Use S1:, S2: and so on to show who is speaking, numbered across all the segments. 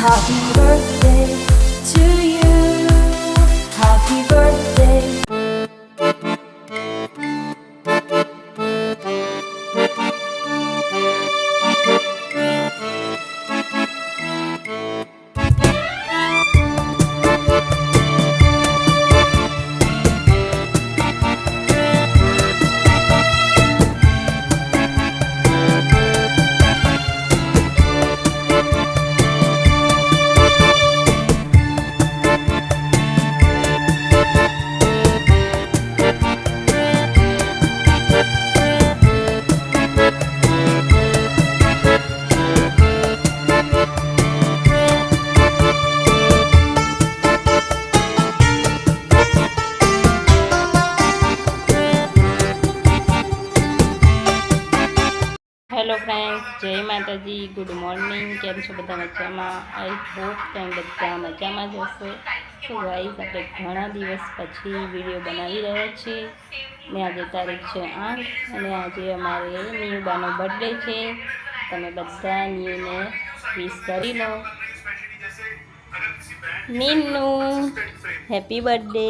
S1: Happy birthday
S2: કેમ છો બધા મજામાં. આઈ હોપ તમે બધા મજામાં જ હશે. તો ગાઈઝ આપણે ઘણા દિવસ પછી વીડિયો બનાવી રહ્યા છીએ. ને આજે તારીખ છે આઠ અને આજે અમારે નિયુબાનો બર્થડે છે. તમે બધા નિયુને વિશ કરી લો. નીનુ હેપી બર્થડે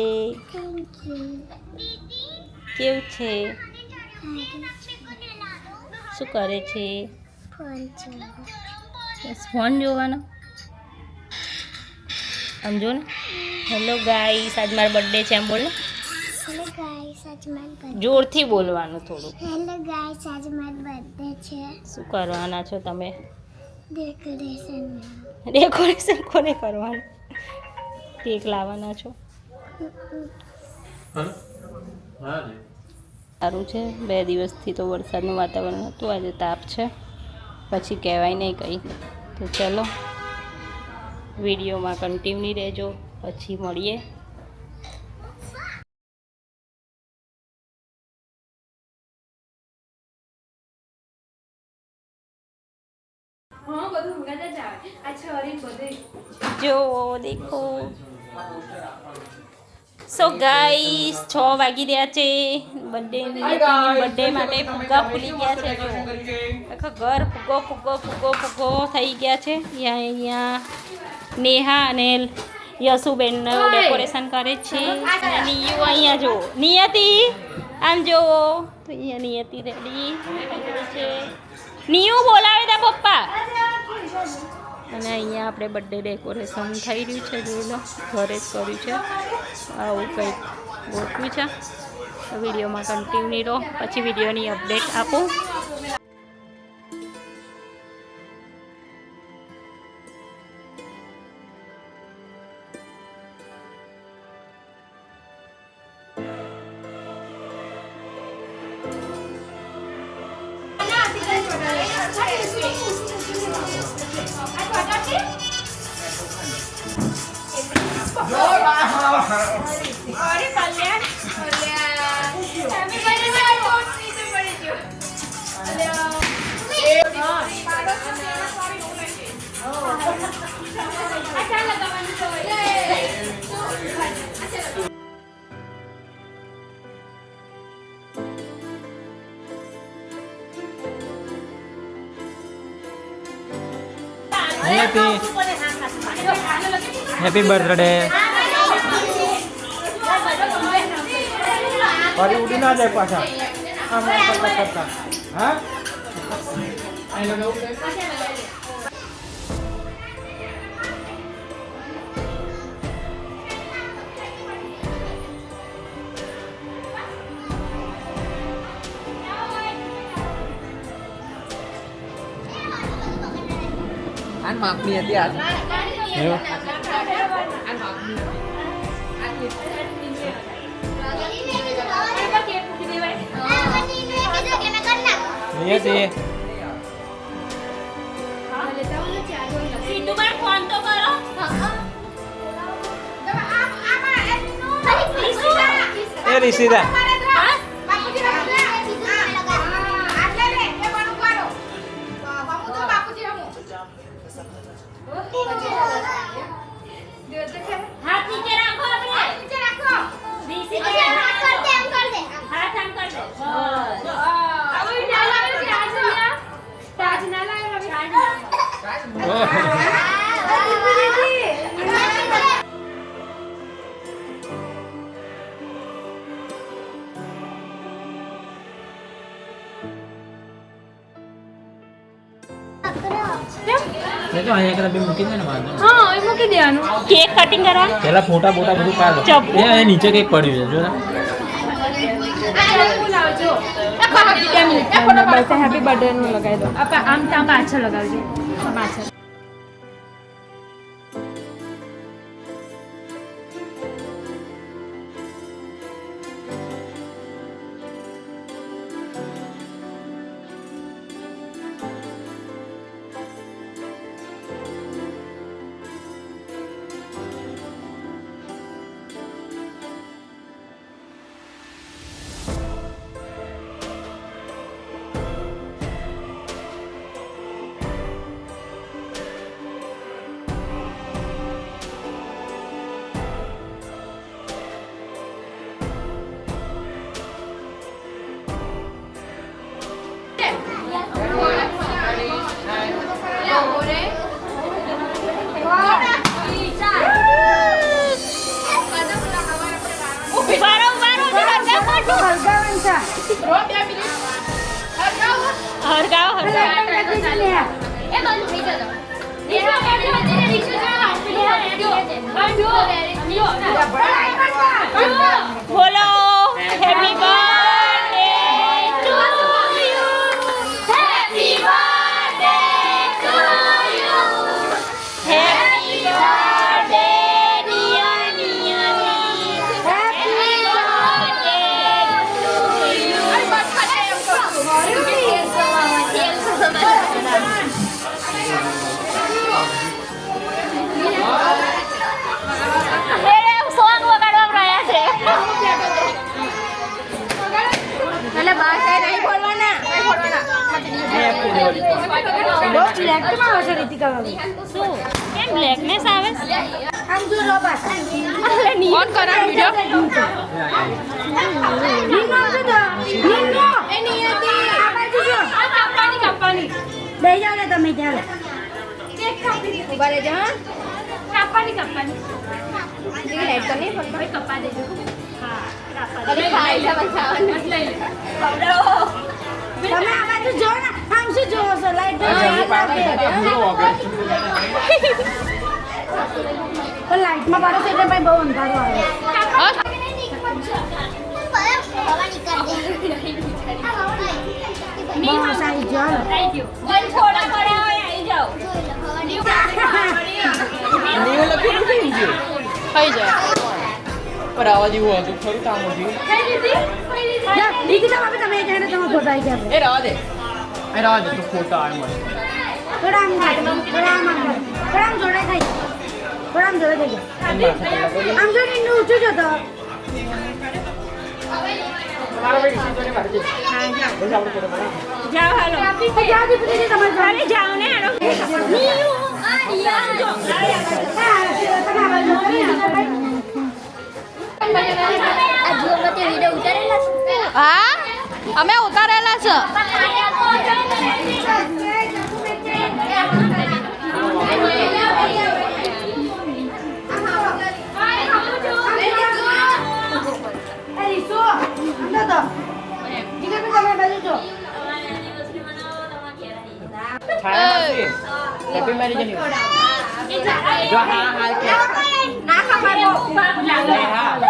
S2: કેવું છે? શું કરે છે? બસ ફોન જોવાનો. આમ જો ને. હેલો ગાઈસ આજ મારો બર્થડે છે એમ બોલ ને.
S3: હેલો ગાઈસ આજ મારો
S2: જોરથી બોલવાનું થોડું.
S3: હેલો ગાઈસ આજ મારો બર્થડે છે.
S2: શું કરવાના છો તમે?
S3: ડેકોરેશન
S2: ડેકોરેશન કોને કરવાનું? કેક લાવવાના છો? સારું છે. બે દિવસથી તો વરસાદનું વાતાવરણ હતું આજે તાપ છે. પછી કહેવાય નહીં કંઈ. તો ચલો વિડીયોમાં કન્ટિન્યુ રહેજો પછી મળીએ. જો દેખો. સો ગાઈસ છ વાગી રહ્યા છે. બર્થડે બર્થડે માટે ફુગ્ગા ફૂલી ગયા છે જો આખા ઘર ફુગ્ગો ફુગ્ગો ફુગ્ગો ફુગ્ગો થઈ ગયા છે. અહીંયા અહીંયા નેહા અને યશુબેન ડેકોરેશન કરે છે. નિયુ અહીંયા જો નિયતિ આમ જોવો તો અહીંયા નિયતિ રેડી. છે નિયુ બોલાવે તા પપ્પા. અને અહીંયા આપણે બર્થડે ડેકોરેશન થઈ રહ્યું છે, જોઈ લો, ઘરે જ કર્યું છે. આવું કંઈક ગોઠવ્યું છે. વિડીયોમાં કન્ટિન્યુ રહો, પછી વિડીયોની અપડેટ આપું. Oh.
S4: I can't let them happy happy birthday ફરી ઉડી ના જાય પાછા. હા? માપની હતી
S2: કરો
S4: એ રિષિતા તો અહીંયા કદાચ બે મૂકી દે ને વાંધો
S5: હા એ મૂકી દેવાનું.
S2: કેક કટિંગ કરવા
S4: પેલા ફોટા બોટા બધું પાડો.
S2: ચપ્પુ.
S4: એ નીચે કંઈક પડ્યું છે જો ને.
S5: હેપી બર્થડે નું લગાવી દો. આપ- આમ ત્યાં પાછળ લગાવજો. પાછળ.
S2: બોલો હેપી કેમ બ્લેકનેસ આવે?
S5: ઓન કરો વિડિયો
S3: બે જાવ ને તમે ચાલો
S5: ઊભા રહેજો હા? કાપવાની કાપવાની. હેડ તો નહીં પણ કપા દેજો. હા અરે ફાયદા લે.
S3: તમે આ બાજુ જો ને. આમ શું જોવો છો લાઈટ. પણ લાઈટમાં પાડો એટલે ભાઈ બહુ અંધારું આવે.
S2: આવી જાઓ.
S4: પર જેવું હતું ખરું કામ હતું
S3: દીદી તમે તમે જાણે તમે ફોટો ગયા.
S4: એ રવા દે એ રવા દે ખોટા આવે મને
S3: થોડા આમ કાઢો, થોડા આમ આમ કાઢો. થોડા આમ જોડે થઈ જાય. થોડા આમ જોડે થઈ જાય.
S4: પેલા કરી.
S3: આમ જોડે ને એનું ઊંચું જો તો
S4: તમારા ભાઈ રિસીવ કરીને પાડી દે. બસ આપણે ફોટો પાડો.
S2: જાઓ હાલો
S3: તો જાઓ દીદી, તમારે જોડે.
S2: ને
S3: આ બાજુ.
S5: હા અમે ઉતારેલા છે.
S4: હેપી મેરેજ જો હા હા
S3: ના ખબર.
S4: હા.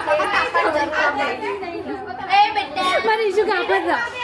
S4: આ કેક ખાવા જ રહીશું
S6: એ બેટા
S5: મને શું કાપડ